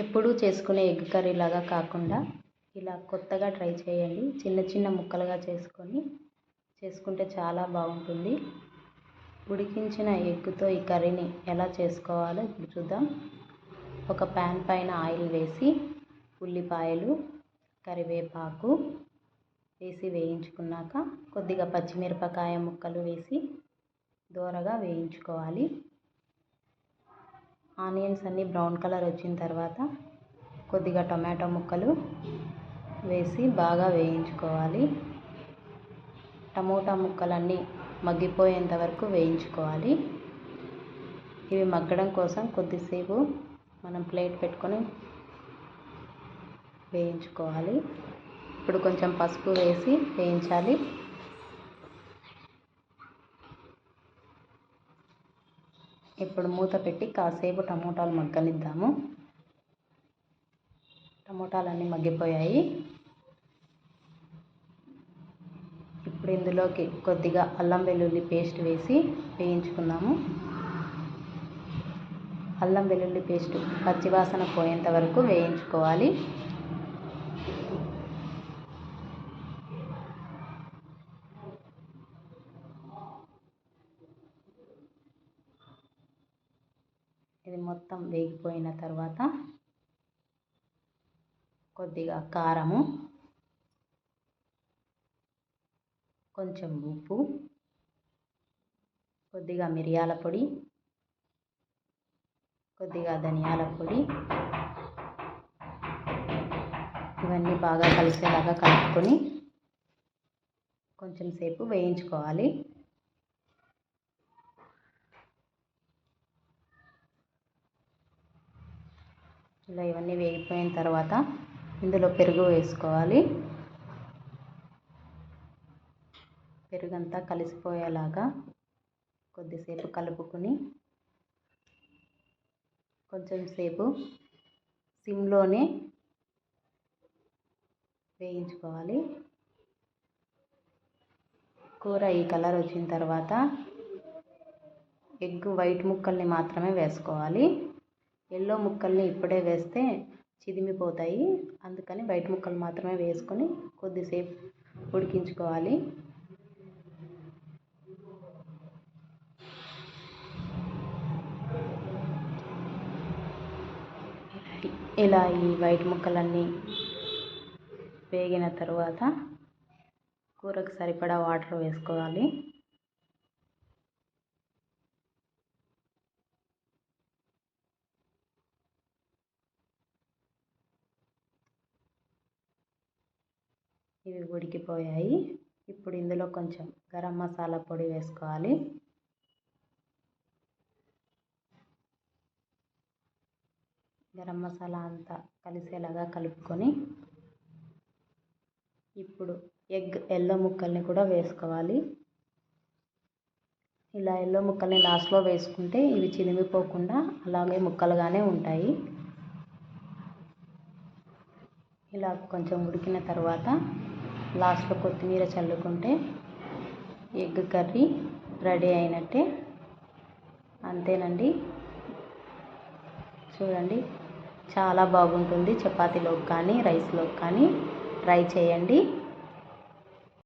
ఎప్పుడూ చేసుకునే egg curry లాగా కాకుండా ఇలా కొత్తగా ట్రై చేయండి. చిన్న చిన్న ముక్కలుగా చేసుకొని చేసుకుంటే చాలా బాగుంటుంది. ఉడికించిన ఎగ్తో ఈ కర్రీని ఎలా చేసుకోవాలో ఇప్పుడు చూద్దాం. ఒక ప్యాన్ పైన ఆయిల్ వేసి ఉల్లిపాయలు కరివేపాకు వేసి వేయించుకున్నాక కొద్దిగా పచ్చిమిరపకాయ ముక్కలు వేసి దోరగా వేయించుకోవాలి. ఆనియన్స్ అన్నీ బ్రౌన్ కలర్ వచ్చిన తర్వాత కొద్దిగా టమాటో ముక్కలు వేసి బాగా వేయించుకోవాలి. టమోటా ముక్కలన్నీ మగ్గిపోయేంత వరకు వేయించుకోవాలి. ఇవి మగ్గడం కోసం కొద్దిసేపు మనం ప్లేట్ పెట్టుకొని వేయించుకోవాలి. ఇప్పుడు కొంచెం పసుపు వేసి వేయించాలి. ఇప్పుడు మూత పెట్టి కాసేపు టమోటాలు మగ్గనిద్దాము. టమోటాలన్నీ మగ్గిపోయాయి. ఇప్పుడు ఇందులోకి కొద్దిగా అల్లం వెల్లుల్లి పేస్ట్ వేసి వేయించుకున్నాము. అల్లం వెల్లుల్లి పేస్ట్ పచ్చివాసన పోయేంత వరకు వేయించుకోవాలి. ఇది మొత్తం వేగిపోయిన తర్వాత కొద్దిగా కారము కొంచెం ఉప్పు కొద్దిగా మిరియాల పొడి కొద్దిగా ధనియాల పొడి. ఇవన్నీ బాగా కలిసేలాగా కలుపుకొని కొంచెం సేపు వేయించుకోవాలి. ఇలా ఇవన్నీ వేగిపోయిన తర్వాత ఇందులో పెరుగు వేసుకోవాలి. పెరుగంతా కలిసిపోయేలాగా కొద్దిసేపు కలుపుకొని కొంచెం సేపు సిమ్లోనే వేయించుకోవాలి. కూర ఈ కలర్ వచ్చిన తర్వాత ఎగ్ వైట్ ముక్కల్ని మాత్రమే వేసుకోవాలి. ఎల్లో ముక్కల్ని ఇప్పుడే వేస్తే చిదిమిపోతాయి. అందుకని బయట ముక్కలు మాత్రమే వేసుకొని కొద్దిసేపు ఉడికించుకోవాలి. ఇలా ఈ వైట్ ముక్కలన్నీ వేగిన తర్వాత కూరకు సరిపడా వాటర్ వేసుకోవాలి. ఇవి ఉడికిపోయాయి. ఇప్పుడు ఇందులో కొంచెం గరం మసాలా పొడి వేసుకోవాలి. గరం మసాలా అంతా కలిసేలాగా కలుపుకొని ఇప్పుడు ఎగ్ ఎల్లో ముక్కల్ని కూడా వేసుకోవాలి. ఇలా ఎల్లో ముక్కల్ని లాస్ట్లో వేసుకుంటే ఇవి చినిగిపోకుండా అలాగే ముక్కలుగానే ఉంటాయి. ఇలా కొంచెం ఉడికిన తర్వాత లాస్ట్లో కొత్తిమీర చల్లుకుంటే ఎగ్ కర్రీ రెడీ అయినట్టే. అంతేనండి. చూడండి చాలా బాగుంటుంది. చపాతీలోకి కానీ రైస్లోకి కానీ ట్రై చేయండి.